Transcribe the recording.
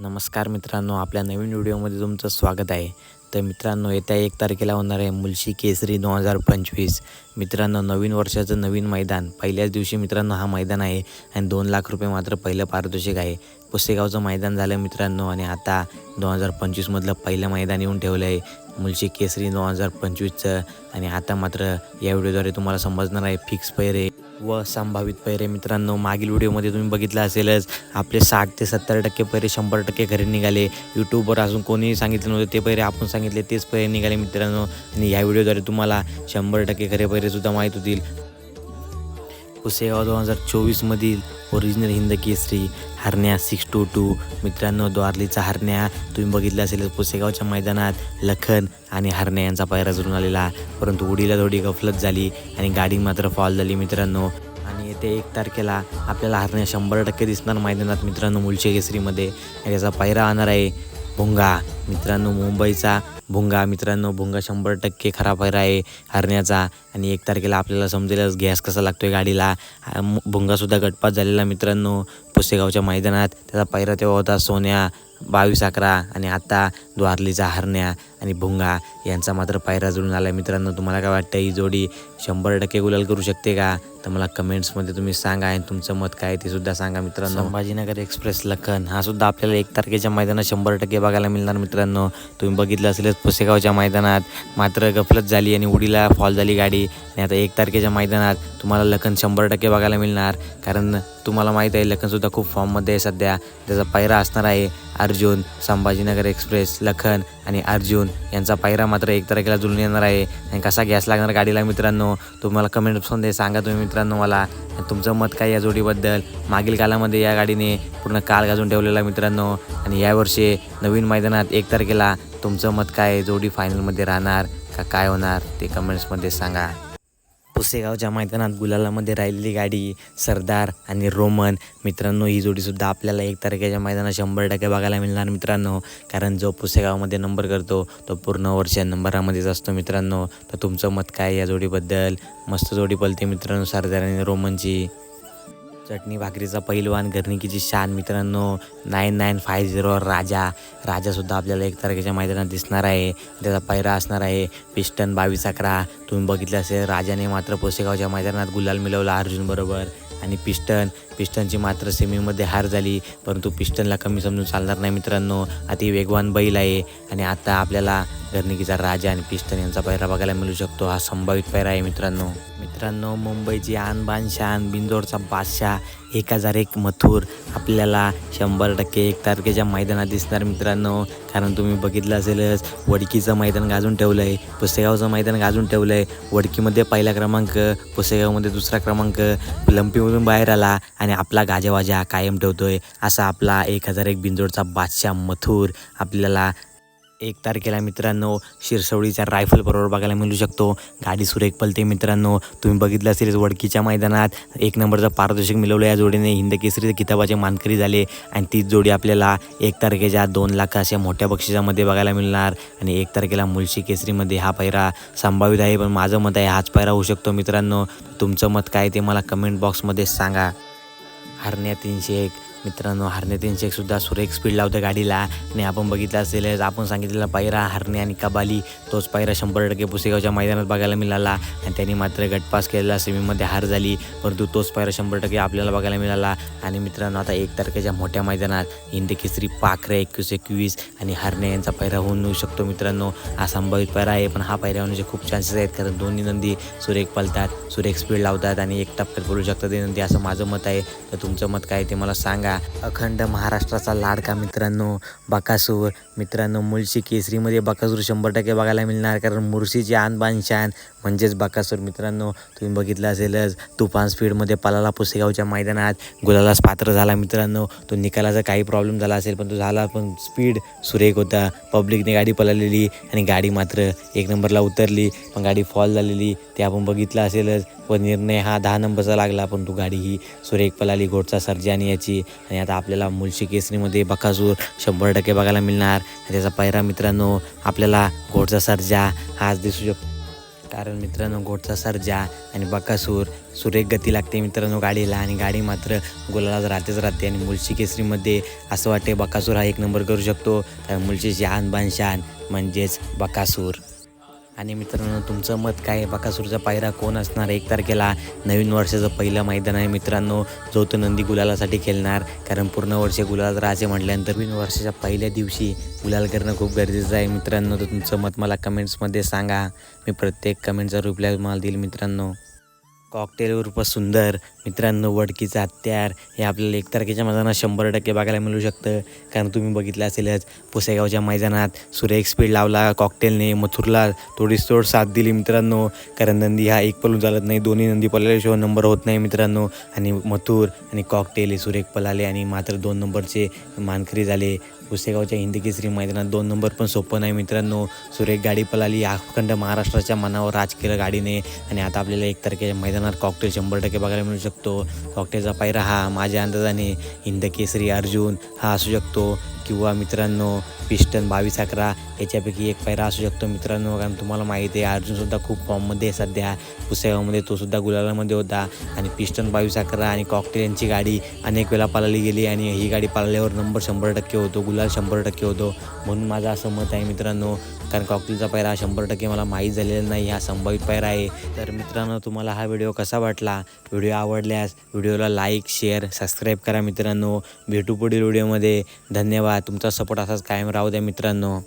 नमस्कार मित्रांनो आपल्या नवीन व्हिडिओमध्ये तुमचं स्वागत आहे. तर मित्रांनो येत्या एक तारखेला होणार आहे मुलशी केसरी दोन हजार पंचवीस. मित्रांनो नवीन वर्षाचं नवीन मैदान. पहिल्याच दिवशी मित्रांनो हा मैदान आहे आणि दोन लाख रुपये मात्र पहिलं पारितोषिक आहे. पुसेगावचं मैदान झालं मित्रांनो आणि आता दोन हजार पंचवीसमधलं पहिलं मैदान येऊन ठेवलं आहे. मुलशी केसरी दोन हजार पंचवीसचं आणि आता मात्र या व्हिडिओद्वारे तुम्हाला समजणार आहे फिक्स पैरे व संभावित पैरे मित्रांनो. मागील व्हिडिओमध्ये तुम्ही बघितलं असेलच आपले साठ ते सत्तर टक्के पैरे शंभर टक्के घरी निघाले. यूट्यूबवर अजून कोणीही सांगितलं नव्हतं ते पैरे आपण सांगितले तेच पैरे निघाले मित्रांनो. आणि या व्हिडिओद्वारे तुम्हाला शंभर टक्के खरे पैरेसुद्धा माहीत होतील. पुसेगाव दोन हजार चोवीसमधील original Hind Kesari Haranya six two two मित्रांनो द्वारलीचा हरण्या तुम्ही बघितलं असेल पुसेगावच्या मैदानात लखन आणि हरण्या यांचा पायरा जुळून आलेला. परंतु उडीला थोडी गफलत झाली आणि गाडी मात्र फॉल झाली मित्रांनो. आणि येते एक तारखेला आपल्याला हरण्या शंभर टक्के दिसणार मैदानात मित्रांनो मुलचे केसरीमध्ये. आणि पायरा आणणार आहे भुंगा. मित्रांनो मुंबईचा भुंगा मित्रांनो भुंगा शंभर टक्के खरा पायरा आहे हरण्याचा. आणि एक तारखेला आपल्याला समजेलच गॅस कसा लागतो आहे गाडीला भुंगासुद्धा गटपात झालेला मित्रांनो. पुसेगावच्या मैदानात त्याचा पायरा तेव्हा होता सोन्या बावीस अकरा आणि आता द्वारलीचा हरण्या आणि भुंगा यांचा मात्र पायरा जुळून आला मित्रांनो तुम्हाला काय वाटतं ही जोडी शंभर टक्के गुलाल करू शकते का? तर मला कमेंट्समध्ये तुम्ही सांगा आणि तुमचं मत काय ते सुद्धा सांगा मित्रांनो. संभाजीनगर एक्सप्रेस लखन हा सुद्धा आपल्याला एक तारखेच्या मैदानात शंभर टक्के बघायला मिळणार मित्रांनो. तुम्ही बघितलं असेलच पुसेगावच्या मैदानात मात्र गफलत झाली आणि उडीला फॉल झाली गाडी. आणि आता एक तारखेच्या मैदानात तुम्हाला लखन शंभर टक्के बघायला मिळणार कारण तुम्हाला माहीत आहे लखनसुद्धा खूप फॉर्ममध्ये आहे सध्या त्याचा पायरा असणार आहे अर्जुन संभाजीनगर एक्सप्रेस लखन आणि अर्जुन. यांचा पायरा मात्र एक तारखेला जुळून येणार आहे. आणि कसा गॅस लागणार गाडीला मित्रांनो? तुम्हाला कमेंट्समध्ये सांगा तुम्ही मित्रांनो मला. आणि तुमचं मत काय या जोडीबद्दल? मागील कालामध्ये या गाडीने पूर्ण काल गाजून ठेवलेला मित्रांनो. आणि यावर्षी नवीन मैदानात एक तारखेला तुमचं मत काय? आहे? जोडी फायनलमध्ये राहणार का काय होणार? ते कमेंट्समध्ये सांगा. पुसेगावच्या मैदानात गुलालामध्ये राहिलेली गाडी सरदार आणि रोमन. मित्रांनो ही जोडीसुद्धा आपल्याला एक तारखेच्या मैदानात शंभर टक्के बघायला मिळणार मित्रांनो. कारण जो पुसेगावमध्ये नंबर करतो तो पूर्ण वर्ष नंबरामध्येच असतो मित्रांनो. तर तुमचं मत काय या जोडीबद्दल? मस्त जोडी पलते मित्रांनो सरदार आणि रोमनची. चटणी भाकरीचा पैलवान घरणिकीची शान. मित्रांनो नाईन नाईन फाय झिरो राजा. राजासुद्धा आपल्याला एक तारखेच्या मैदानात दिसणार आहे. त्याचा पैरा असणार आहे. पिस्टन बावीस अकरा. तुम्ही बघितलं असेल राजाने मात्र पोसेगावच्या मैदानात गुलाल मिळवला अर्जुनबरोबर आणि पिस्टन पिस्टनची मात्र सेमीमध्ये हार झाली परंतु पिस्टनला कमी समजून चालणार नाही मित्रांनो. अति वेगवान बैल आहे आणि आता आपल्याला घरणिकीचा राजा आणि पिस्टन यांचा पैरा बघायला मिळू शकतो. हा संभावित पैरा आहे मित्रांनो. मित्रांनो मुंबईची आनबान शान बिंदोरचा बादशाह एक हजार एक मथुर. आपल्याला शंभर टक्के एक तारखेच्या मैदानात दिसणार मित्रांनो. कारण तुम्ही बघितलं असेलच वडकीचं मैदान गाजून ठेवलं आहे पुसेगावचं मैदान गाजून ठेवलं आहे वडकीमध्ये पहिला क्रमांक पुसेगावमध्ये दुसरा क्रमांक लंपीमधून बाहेर आला आणि आणि आपला गाजावाजा कायम ठेवतोय. असा आपला एक हजार एक बिंदोडचा बादशाह मथुर आपल्याला एक तारखेला मित्रांनो शिरसवडीच्या रायफल बरोबर बघायला मिळू शकतो. गाडी सुरेख पलते मित्रांनो. तुम्ही बघितलं असेल वडकीच्या मैदानात एक नंबरचा पारदर्शक मिळवलं या जोडीने. हिंद केसरी किताबाचे मानकरी झाले आणि तीच जोडी आपल्याला एक तारखेच्या दोन लाख अशा मोठ्या बक्षिसामध्ये बघायला मिळणार. आणि एक तारखेला मुळशी केसरीमध्ये हा पायरा संभावित आहे पण माझं मत आहे हाच पायरा होऊ शकतो मित्रांनो. तुमचं मत काय ते मला कमेंट बॉक्समध्ये सांगा. हरण्या तीनशे एक. मित्रांनो हरणे तीनशे एकसुद्धा सुरेख स्पीड लावतं गाडीला. आणि आपण बघितलं असेलच आपण सांगितलेला पायरा हरणे आणि कबाली तोच पायरा शंभर टक्के पुसेगावच्या मैदानात बघायला मिळाला. आणि त्यांनी मात्र गटपास केलेला सेमीमध्ये हार झाली. परंतु तोच पायरा शंभर टक्के आपल्याला बघायला मिळाला. आणि मित्रांनो आता एक तारखेच्या मोठ्या मैदानात हिंद केसरी पाखरे एकवीस एकवीस आणि हरणे यांचा पायरा होऊन येऊ शकतो मित्रांनो. हा संभावित पायरा आहे पण हा पायरा होण्याचे खूप चान्सेस आहेत कारण दोन्ही नंदी सुरेख पलतात सुरेख स्पीड लावतात आणि एक टप्प्यात बोलू शकतात ते नंदी असं माझं मत आहे. तर तुमचं मत काय ते मला सांगा. अखंड महाराष्ट्राचा लाडका मित्रांनो बकासूर. मित्रांनो मुळशी केसरीमध्ये बकासूर शंभर टक्के बघायला मिळणार कारण मुळशीची आणबान शान म्हणजेच बकासूर. मित्रांनो तुम्ही बघितलं असेलच तुफान स्पीडमध्ये पलाला पुसेगावच्या मैदानात गुलालाच पात्र झाला मित्रांनो. तो निकालाचा काही प्रॉब्लेम झाला असेल पण तो झाला पण स्पीड सुरेख होता. पब्लिकने गाडी पलालेली आणि गाडी मात्र एक नंबरला उतरली पण गाडी फॉल झालेली. ते आपण बघितलं असेलच व निर्णय हा दहा नंबरचा लागला पण तो गाडी ही सुरेख पलाली घोटचा सर्जा आणि याची आणि आता आपल्याला मुळशी केसरीमध्ये बकासूर शंभर टक्के बघायला मिळणार. त्याचा पहिरा मित्रांनो आपल्याला घोटचा सर्जा हाच दिसू शकतो कारण मित्रांनो घोटचा सर्जा आणि बकासूर सुरेख गती लागते मित्रांनो गाडीला आणि गाडी मात्र गुलाला राहतेच राहते आणि मुलशी केसरीमध्ये असं वाटते बकासूर हा एक नंबर करू शकतो. कारण मुलशीची शहान बान शान म्हणजेच बकासूर. आणि मित्रांनो तुमचं मत काय बकासूरचा पायरा कोण असणार? एक तारखेला नवीन वर्षाचं पहिलं मैदान आहे मित्रांनो जो तो नंदी गुलालासाठी खेळणार. कारण पूर्ण वर्ष गुलाल राहायचे म्हटल्यानंतर नवीन वर्षाच्या पहिल्या दिवशी गुलाल करणं खूप गरजेचं आहे मित्रांनो. तर तुमचं मत मला कमेंट्समध्ये सांगा. मी प्रत्येक कमेंटचा रिप्लाय तुम्हाला देईल मित्रांनो. कॉकटेल रूप सुंदर मित्रांनो वडकीचा हत्यार हे आपल्याला एक तारखेच्या मैदानात शंभर टक्के बघायला मिळू शकतं. कारण तुम्ही बघितलं असेलच पुसेगावच्या मैदानात सुरेख स्पीड लावला कॉकटेलने मथुरला थोडीच तोड साथ दिली मित्रांनो. कारण नंदी हा एक पलून चालत नाही दोन्ही नंदी पळाल्याशिवाय नंबर होत नाही मित्रांनो. आणि मथुर आणि कॉकटेल हे सुरेख पलाले आणि मात्र दोन नंबरचे मानकरी झाले. पुसेगावच्या हिंदी केसरी मैदानात दोन नंबर पण सोपं नाही मित्रांनो. सुरेख गाडी पलाली अखंड महाराष्ट्राच्या मनावर राज केलं गाडीने. आणि आता आपल्याला एक तारखेच्या मैदान मैदानात कॉकटेल शंभर टक्के बघायला मिळू शकतो. कॉकटेलचा पायरा हा माझ्या अंदाजाने हिंद केसरी अर्जुन हा असू शकतो. किंवा मित्रांनो पिस्टन बावीस अकरा याच्यापैकी एक पायरा असू शकतो. मित्रांनो कारण तुम्हाला माहिती आहे अर्जुनसुद्धा खूप फॉर्ममध्ये आहे सध्या. पुसेगावमध्ये तोसुद्धा गुलालामध्ये होता. आणि पिस्टन बावीस अकरा आणि कॉकटेल यांची गाडी अनेक वेळा पाळली गेली आणि ही गाडी पाळल्यावर नंबर शंभर टक्के होतो गुलाल शंभर टक्के होतो. म्हणून माझं असं मत आहे मित्रांनो कारण कॉकटेलचा पायरा शंभर टक्के मला माहीत झालेला नाही हा संभावित पायरा आहे. तर मित्रांनो तुम्हाला हा व्हिडिओ कसा वाटला? व्हिडिओ आवडल्यास व्हिडिओला लाईक शेअर सबस्क्राईब करा मित्रांनो. भेटू पुढील व्हिडिओमध्ये. धन्यवाद. तुमचा सपोर्ट असाच कायम राहू द्या मित्रांनो.